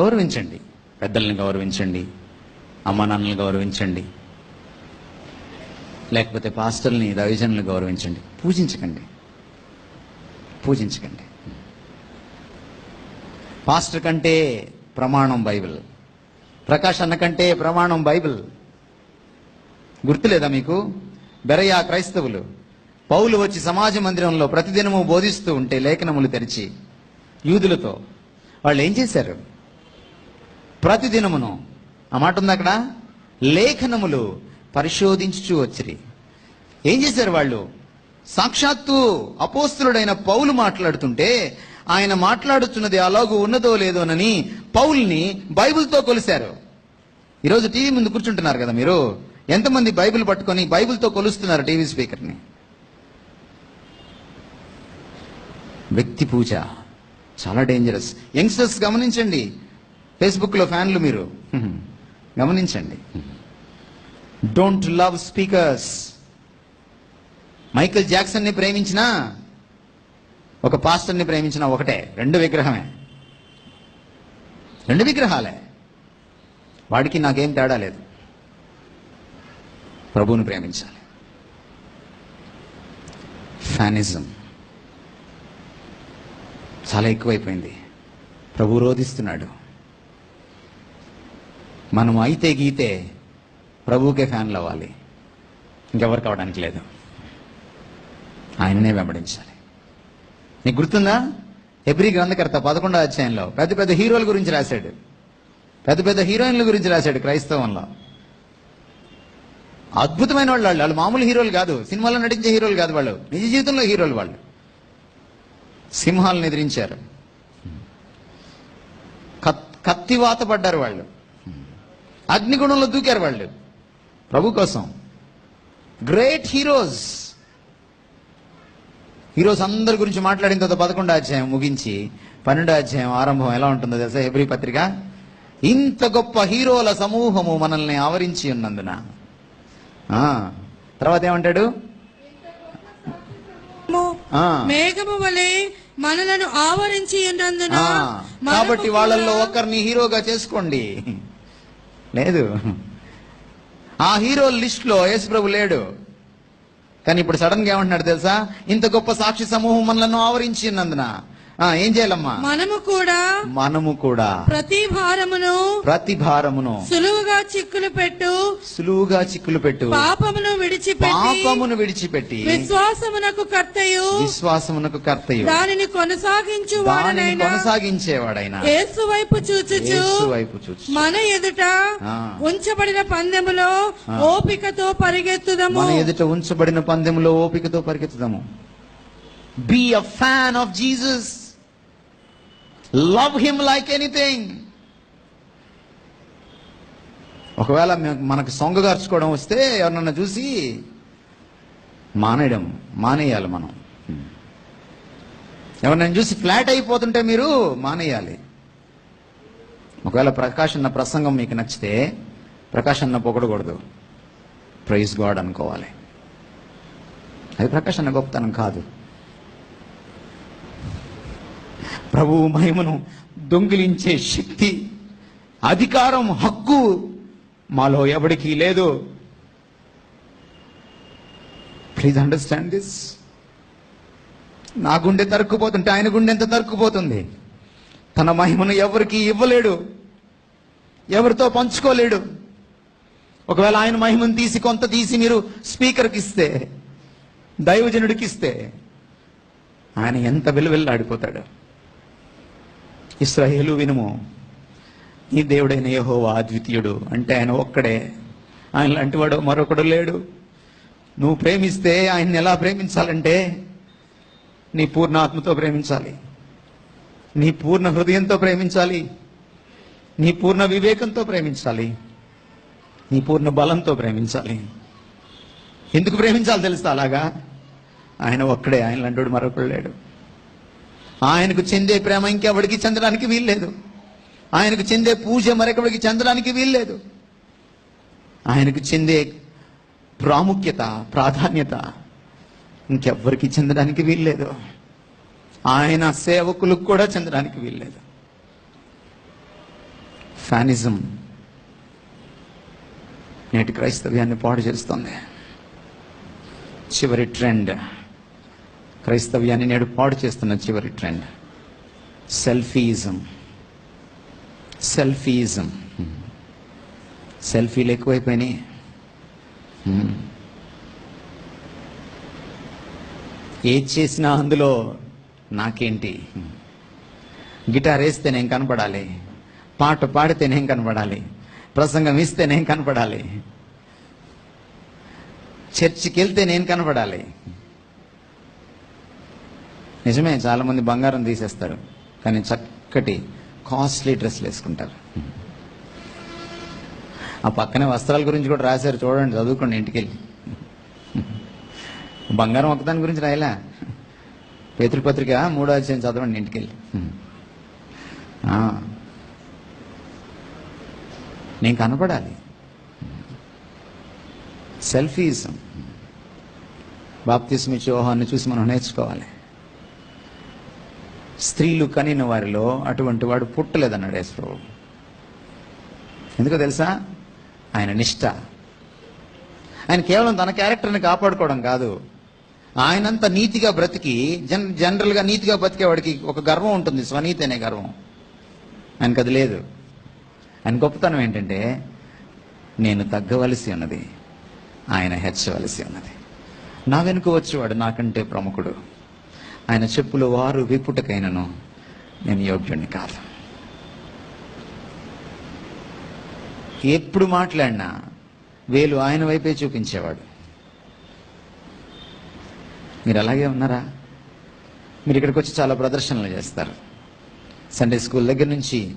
గౌరవించండి. పెద్దల్ని గౌరవించండి. అమ్మ నాన్నల్ని గౌరవించండి. లేకపోతే పాస్టర్ని దైవజనుల్ని గౌరవించండి. పూజించకండి. పూజించకండి. పాస్టర్ కంటే ప్రమాణం బైబిల్. ప్రకాష్ అన్న కంటే ప్రమాణం బైబిల్. గుర్తులేదా మీకు? బెరయా క్రైస్తవులు. పౌలు వచ్చి సమాజ మందిరంలో ప్రతిదినము బోధిస్తూ ఉంటే లేఖనములు తెరిచి యూదులతో వాళ్ళు ఏం చేశారు? ప్రతిదినమును. ఆ మాట ఉంది అక్కడ? లేఖనములు పరిశోధించు వచ్చిరి. ఏం చేశారు వాళ్ళు? సాక్షాత్తు అపోస్తులుడైన పౌలు మాట్లాడుతుంటే ఆయన మాట్లాడుతున్నది అలాగూ ఉన్నదో లేదోనని పౌల్ని బైబిల్తో కొలిశారు. ఈరోజు టీవీ ముందు కూర్చుంటున్నారు కదా మీరు? ఎంతమంది బైబిల్ పట్టుకొని బైబిల్తో కొలుస్తున్నారు టీవీ స్పీకర్ని? వ్యక్తి పూజ. చాలా డేంజరస్ యంగ్స్టర్స్ గమనించండి. ఫేస్బుక్లో ఫ్యాన్లు మీరు. గమనించండి. డోంట్ లవ్ స్పీకర్స్ మైకేల్ జాక్సన్ని ప్రేమించినా ఒక పాస్టర్ని ప్రేమించినా ఒకటే రెండు విగ్రహమే. రెండు విగ్రహాలే. వాడికి నాకేం తేడా లేదు. ప్రభువుని ప్రేమించాలి. ఫ్యానిజం. చాలా ఎక్కువైపోయింది. ప్రభు రోధిస్తున్నాడు. మనం అయితే గీతే ప్రభువుకే ఫ్యాన్లు అవ్వాలి ఇంకెవరికి అవడానికి లేదు. ఆయననే వెంబడించాలి. నీకు గుర్తుందా? ఎబ్రి గ్రంథకర్త పదకొండో అధ్యాయంలో పెద్ద పెద్ద హీరోల గురించి రాశాడు. పెద్ద పెద్ద హీరోయిన్ల గురించి రాశాడు క్రైస్తవంలో. అద్భుతమైన వాళ్ళు వాళ్ళు. వాళ్ళు మామూలు హీరోలు కాదు. సినిమాలో నటించే హీరోలు కాదు వాళ్ళు. నిజ జీవితంలో హీరోలు వాళ్ళు. సింహాలను ఎదిరించారు. కత్- కత్తివాత పడ్డారు వాళ్ళు. అగ్నిగుణంలో దూకారు వాళ్ళు. ప్రభు కోసం. గ్రేట్ హీరోస్ హీరోస్ అందరి గురించి మాట్లాడిన తర్వాత పదకొండో అధ్యాయం ముగించి పన్నెండో అధ్యాయం ఆరంభం ఎలా ఉంటుందో తెలుసా? ఎబ్రి పత్రిక? ఇంత గొప్ప హీరోల సమూహము మనల్ని ఆవరించి ఉన్నందున. ఆ, తర్వాత ఏమంటాడు. మేఘము వలె మనలను ఆవరించి ఉన్నందున కాబట్టి వాళ్ళల్లో ఒకరిని హీరోగా చేసుకోండి. లేదు. ఆ హీరో లిస్ట్లో యేసు ప్రభు లేడు. కానీ ఇప్పుడు సడన్గా ఏమంటున్నాడు తెలుసా? ఇంత గొప్ప సాక్షి సమూహం మనలను ఆవరించినందున. ఏం చేయాలమ్మా? మనము కూడా మనము కూడా ప్రతి భారమును ప్రతి భారమును సులువుగా చిక్కులు పెట్టు సులువుగా చిక్కులు పెట్టు. పాపమును విడిచిపెట్టి పాపమును విడిచిపెట్టి విశ్వాసమునకు కర్తయు. విశ్వాసమునకు కర్తయు. దానిని కొనసాగించు వాడనైనా కొనసాగించేవాడైనా యేసు వైపు చూచుచు. యేసు వైపు చూచు మన ఎదుట. ఉంచబడిన పందెములో. ఓపికతో పరిగెత్తుదము. మన ఎదుట ఉంచబడిన పందెంలో ఓపికతో పరిగెత్తుదాము. Be a fan of Jesus love him like anything ఒకవేళ మనకు సొంగగార్చుకోవడం వస్తే ఎవరన్నా చూసి మానేయడం మానేయాలి మనం. ఎవరినైనా చూసి ఫ్లాట్ అయిపోతుంటే మీరు మానేయాలి. ఒకవేళ ప్రకాష్ అన్న ప్రసంగం మీకు నచ్చితే ప్రకాష్ అన్న పొగడకూడదు. ప్రైజ్ గాడ్ అనుకోవాలి. అది ప్రకాష్ అన్న గొప్పతనం కాదు. ప్రభువు మహిమను దొంగిలించే శక్తి అధికారం హక్కు మాలో ఎవరికీ లేదు. ప్లీజ్ అండర్స్టాండ్ దిస్ నా గుండె తరుక్కుపోతుంటే ఆయన గుండె ఎంత తరుక్కుపోతుంది? తన మహిమను ఎవరికి ఇవ్వలేడు. ఎవరితో పంచుకోలేడు. ఒకవేళ ఆయన మహిమను తీసి కొంత తీసి మీరు స్పీకర్కి ఇస్తే దైవజనుడికి ఇస్తే ఆయన ఎంత విలువెల్లాడిపోతాడు? ఇస్రాయేలు వినుము నీ దేవుడైన యహోవా అద్వితీయుడు. అంటే ఆయన ఒక్కడే. ఆయన లాంటి వాడు మరొకడు లేడు. నువ్వు ప్రేమిస్తే ఆయన్ని ఎలా ప్రేమించాలంటే నీ పూర్ణ ఆత్మతో ప్రేమించాలి. నీ పూర్ణ హృదయంతో ప్రేమించాలి. నీ పూర్ణ వివేకంతో ప్రేమించాలి. నీ పూర్ణ బలంతో ప్రేమించాలి. ఎందుకు ప్రేమించాలి తెలుస్తా అలాగా? ఆయన ఒక్కడే. ఆయన లాంటి మరొకడు లేడు. ఆయనకు చెందే ప్రేమ ఇంకెవడికి చెందడానికి వీల్లేదు. ఆయనకు చెందే పూజ మరొకడికి చెందడానికి వీల్లేదు. ఆయనకు చెందే ప్రాముఖ్యత ప్రాధాన్యత ఇంకెవ్వరికి చెందడానికి వీల్లేదు. ఆయన సేవకులకు కూడా చెందడానికి వీల్లేదు. ఫ్యానిజం నేటి క్రైస్తవ్యాన్ని పాడు చేస్తుంది. చివరి ట్రెండ్. క్రైస్తవ్యాన్ని నేడు పాడు చేస్తున్న చివరి ట్రెండ్. సెల్ఫీజం సెల్ఫీజం సెల్ఫీలు ఎక్కువైపోయినాయి. ఏది చేసినా అందులో నాకేంటి? గిటార్ వేస్తే నేను కనపడాలి. పాట పాడితే నేను కనపడాలి. ప్రసంగం ఇస్తే నేను కనపడాలి. చర్చికి వెళ్తే నేను కనపడాలి. నిజమే చాలామంది బంగారం తీసేస్తారు కానీ చక్కటి కాస్ట్లీ డ్రెస్లు వేసుకుంటారు. ఆ పక్కనే వస్త్రాల గురించి కూడా రాశారు చూడండి చదువుకోండి ఇంటికి వెళ్ళి బంగారం ఒకదాని గురించి రాయలా? పేతృపత్రిక మూడో అధ్యాయం చదవండి ఇంటికి వెళ్ళి నేను కనపడాలి. సెల్ఫీజం. బాప్తిస్మిచ్చి యోహాన్ని చూసి మనం నేర్చుకోవాలి. స్త్రీలు కనిన వారిలో అటువంటి వాడు పుట్టలేదన్నాడు యేసు. ఎందుకో తెలుసా? ఆయన నిష్ట. ఆయన కేవలం తన క్యారెక్టర్ని కాపాడుకోవడం కాదు. ఆయనంత నీతిగా బ్రతికి జన్ జనరల్గా నీతిగా బ్రతికేవాడికి ఒక గర్వం ఉంటుంది స్వనీతి అనే గర్వం. ఆయనకు అది లేదు. ఆయన గొప్పతనం ఏంటంటే నేను తగ్గవలసి ఉన్నది ఆయన హెచ్చవలసి ఉన్నది. నా వెనుక వచ్చేవాడు నాకంటే ప్రముఖుడు. ఆయన చెప్పుల వారు విప్పుటకైనను నేను యోగ్యుణ్ణి కాదు. ఎప్పుడు మాట్లాడినా వేలు ఆయన వైపే చూపించేవాడు. మీరు అలాగే ఉన్నారా? మీరు ఇక్కడికి వచ్చి చాలా ప్రదర్శనలు చేస్తారు. సండే స్కూల్ దగ్గర నుంచి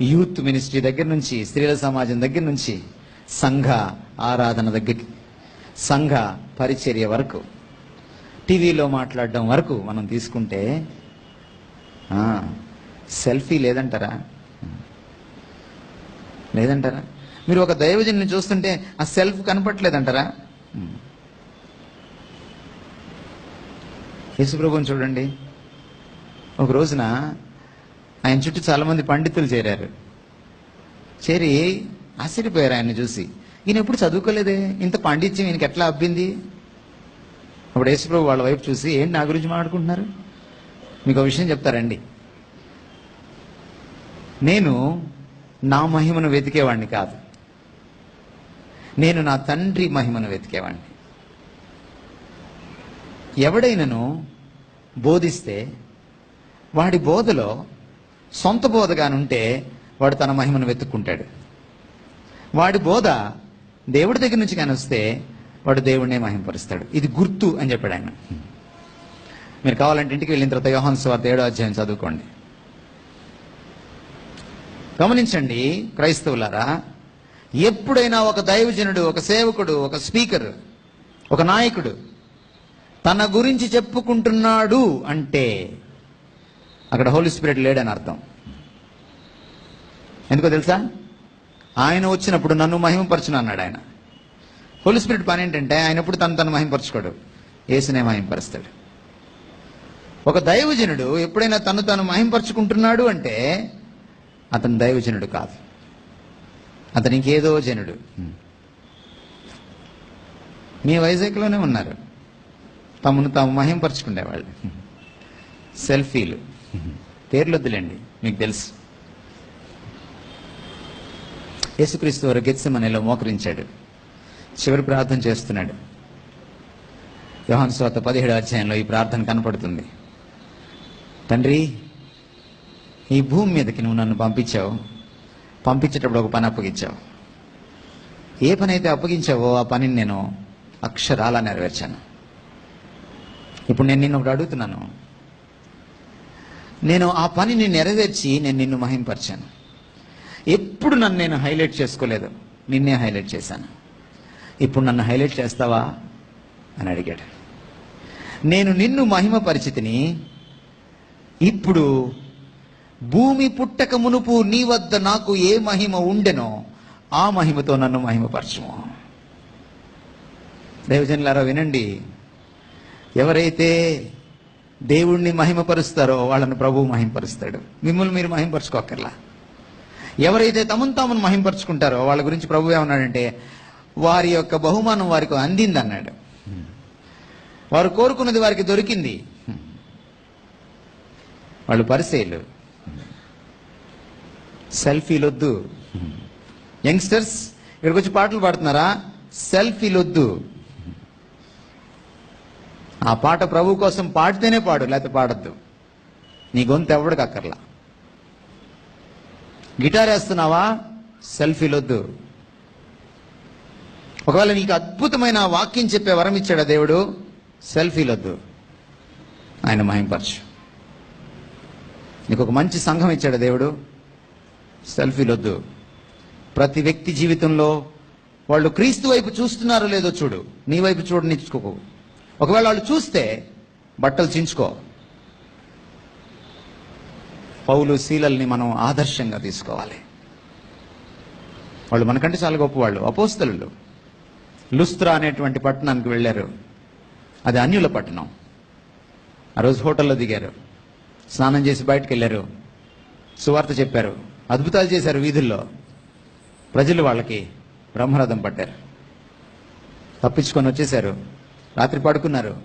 యూత్ మినిస్ట్రీ దగ్గర నుంచి స్త్రీల సమాజం దగ్గర నుంచి సంఘ ఆరాధన దగ్గరికి సంఘ పరిచర్య వరకు టీవీలో మాట్లాడడం వరకు మనం తీసుకుంటే సెల్ఫీ లేదంటారా? లేదంటారా? మీరు ఒక దైవజన్ని చూస్తుంటే ఆ సెల్ఫ్ కనపట్లేదంటారా యేసుప్రభుని చూడండి. ఒక రోజున ఆయన చుట్టూ చాలామంది పండితులు చేరారు. చేరి ఆశ్చర్యపోయారు ఆయన్ని చూసి. ఈయన ఎప్పుడు చదువుకోలేదే? ఇంత పాండిత్యం ఈయనకి ఎట్లా అబ్బింది? అప్పుడు యేసుప్రభు వాళ్ళ వైపు చూసి ఏంటి నా గురించి మాట్లాడుకుంటున్నారు? మీకు ఒక విషయం చెప్తారండి నేను నా మహిమను వెతికేవాడిని కాదు. నేను నా తండ్రి మహిమను వెతికేవాడిని ఎవడైనను బోధిస్తే వాడి బోధలో సొంత బోధగానుంటే వాడు తన మహిమను వెతుక్కుంటాడు. వాడి బోధ దేవుడి దగ్గర నుంచి కానీ వస్తే వాడు దేవుడినే మహింపరుస్తాడు. ఇది గుర్తు అని చెప్పాడు ఆయన. మీరు కావాలంటే ఇంటికి వెళ్ళిన తర్వాత యోహాన్ స్వార్థ ఏడో అధ్యాయం చదువుకోండి. గమనించండి క్రైస్తవులారా ఎప్పుడైనా ఒక దైవజనుడు ఒక సేవకుడు ఒక స్పీకర్ ఒక నాయకుడు తన గురించి చెప్పుకుంటున్నాడు అంటే అక్కడ హోలీ స్పిరిట్ లేడని అర్థం. ఎందుకో తెలుసా? ఆయన వచ్చినప్పుడు నన్ను మహిమపరచును అన్నాడు ఆయన. హోలీ స్పిరిట్ పని ఏంటంటే ఆయన ఎప్పుడు తను తను మహిమపరచుకోడు ఏసునే మహిమపరుస్తాడు ఒక దైవజనుడు ఎప్పుడైనా తను తను మహింపరుచుకుంటున్నాడు అంటే అతను దైవజనుడు కాదు. అతను ఇంకేదో జనుడు. మీ వైజాగ్లోనే ఉన్నారు. తమను తాము మహింపరుచుకునేవాళ్ళు. సెల్ఫీలు. పేర్లు వద్దులేండి మీకు తెలుసు. యేసుక్రీస్తు వారు గెత్సమనేలో మోకరించాడు. చివరి ప్రార్థన చేస్తున్నాడు. యోహాన్ స్వాత పదిహేడు అధ్యాయంలో ఈ ప్రార్థన కనపడుతుంది. తండ్రి ఈ భూమి మీదకి నువ్వు నన్ను పంపించావు. పంపించేటప్పుడు ఒక పని అప్పగించావు. ఏ పని అయితే అప్పగించావో ఆ పనిని నేను అక్షరాలా నెరవేర్చాను. ఇప్పుడు నేను నిన్ను ఒకటి అడుగుతున్నాను. నేను ఆ పనిని నెరవేర్చి నేను నిన్ను మహింపరిచాను. ఎప్పుడు నన్ను నేను హైలైట్ చేసుకోలేదు. నిన్నే హైలైట్ చేశాను. ఇప్పుడు నన్ను హైలైట్ చేస్తావా? అని అడిగాడు. నేను నిన్ను మహిమ పరిచితిని ఇప్పుడు భూమి పుట్టక మునుపు నీ వద్ద నాకు ఏ మహిమ ఉండెనో ఆ మహిమతో నన్ను మహిమపరచము. దేవజనులారా వినండి. ఎవరైతే దేవుణ్ణి మహిమపరుస్తారో వాళ్ళని ప్రభువు మహిమపరుస్తాడు. మిమ్మల్ని మీరు మహిమపరుచుకోకర్లా ఎవరైతే తమను తామును మహింపరుచుకుంటారో వాళ్ళ గురించి ప్రభు ఏమన్నాడంటే వారి యొక్క బహుమానం వారికి అందింది అన్నాడు వారు కోరుకున్నది వారికి దొరికింది. వాళ్ళు పరిసేలు సెల్ఫీలొద్దు. యంగ్స్టర్స్ ఇక్కడికి వచ్చి పాటలు పాడుతున్నారా? సెల్ఫీలొద్దు. ఆ పాట ప్రభు కోసం పాడితేనే పాడు లేకపోతే పాడద్దు. నీ గొంతు ఎవడికి అక్కర్లా? గిటార్ వేస్తున్నావా? సెల్ఫీలొద్దు. ఒకవేళ నీకు అద్భుతమైన వాక్యం చెప్పే వరం ఇచ్చాడా దేవుడు? సెల్ఫీలొద్దు ఆయన మహింపరచు. నీకు ఒక మంచి సంఘం ఇచ్చాడు దేవుడు? సెల్ఫీలొద్దు ప్రతి వ్యక్తి జీవితంలో వాళ్ళు క్రీస్తు వైపు చూస్తున్నారో లేదో చూడు. నీ వైపు చూడనిచ్చుకోకు ఒకవేళ వాళ్ళు చూస్తే బట్టలు చించుకో. పౌలు శీలల్ని మనం ఆదర్శంగా తీసుకోవాలి. వాళ్ళు మనకంటే చాలా గొప్పవాళ్ళు అపోస్తలు లుస్త్రా అనేటువంటి పట్టణానికి వెళ్ళారు. అది అన్యుల పట్టణం. ఆ రోజు హోటల్లో దిగారు. స్నానం చేసి బయటకు వెళ్ళారు. సువార్త చెప్పారు. అద్భుతాలు చేశారు వీధుల్లో. ప్రజలు వాళ్ళకి బ్రహ్మరథం పట్టారు. తప్పించుకొని వచ్చేశారు. రాత్రి పడుకున్నారు.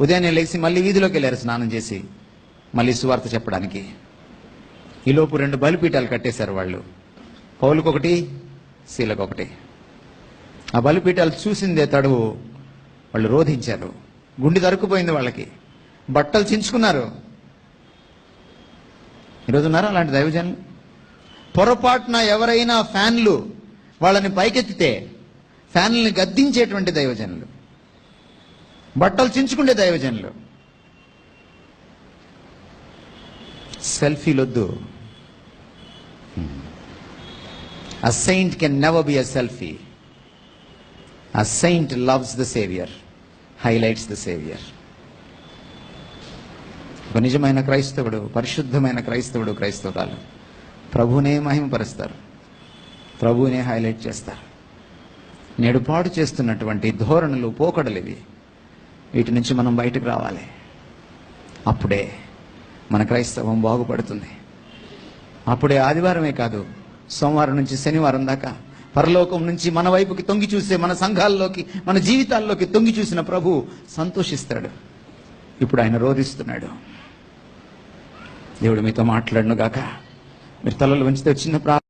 ఉదయాన్నే లేచి మళ్ళీ వీధిలోకి వెళ్ళారు స్నానం చేసి. మళ్ళీ సువార్త చెప్పడానికి. ఈలోపు రెండు బలిపీఠాలు కట్టేశారు వాళ్ళు. పౌలకొకటి శీలకొకటి ఆ బలిపీఠాలు చూసిందే తడువు. వాళ్ళు రోధించారు. గుండె దరుకుపోయింది వాళ్ళకి. బట్టలు చించుకున్నారు. ఈరోజు ఉన్నారా అలాంటి దైవజనులు? పొరపాటున ఎవరైనా ఫ్యాన్లు వాళ్ళని పైకెత్తితే ఫ్యాన్లని గద్దించేటువంటి దైవజనులు. బట్టలు చించుకుండే దైవజనులు. సెల్ఫీలొద్దు a saint can never be a selfie A saint loves the saviour highlights the saviour ఒక నిజమైన క్రైస్తవుడు పరిశుద్ధమైన క్రైస్తవుడు క్రైస్తవురాలు. ప్రభునే మహిమపరుస్తారు. ప్రభువునే హైలైట్ చేస్తారు. నేడు పాడు చేస్తున్నటువంటి ధోరణులు పోకడలు ఇవి. వీటి నుంచి మనం బయటకు రావాలి. అప్పుడే మన క్రైస్తవం బాగుపడుతుంది. అప్పుడే ఆదివారమే కాదు సోమవారం నుంచి శనివారం దాకా పరలోకం నుంచి మన వైపుకి తొంగి చూసే మన సంఘాల్లోకి మన జీవితాల్లోకి తొంగి చూసిన ప్రభు సంతోషిస్తాడు. ఇప్పుడు ఆయన రోధిస్తున్నాడు. దేవుడు మీతో మాట్లాడను గాక. మీరు తలలు వంచితే చిన్న ప్రా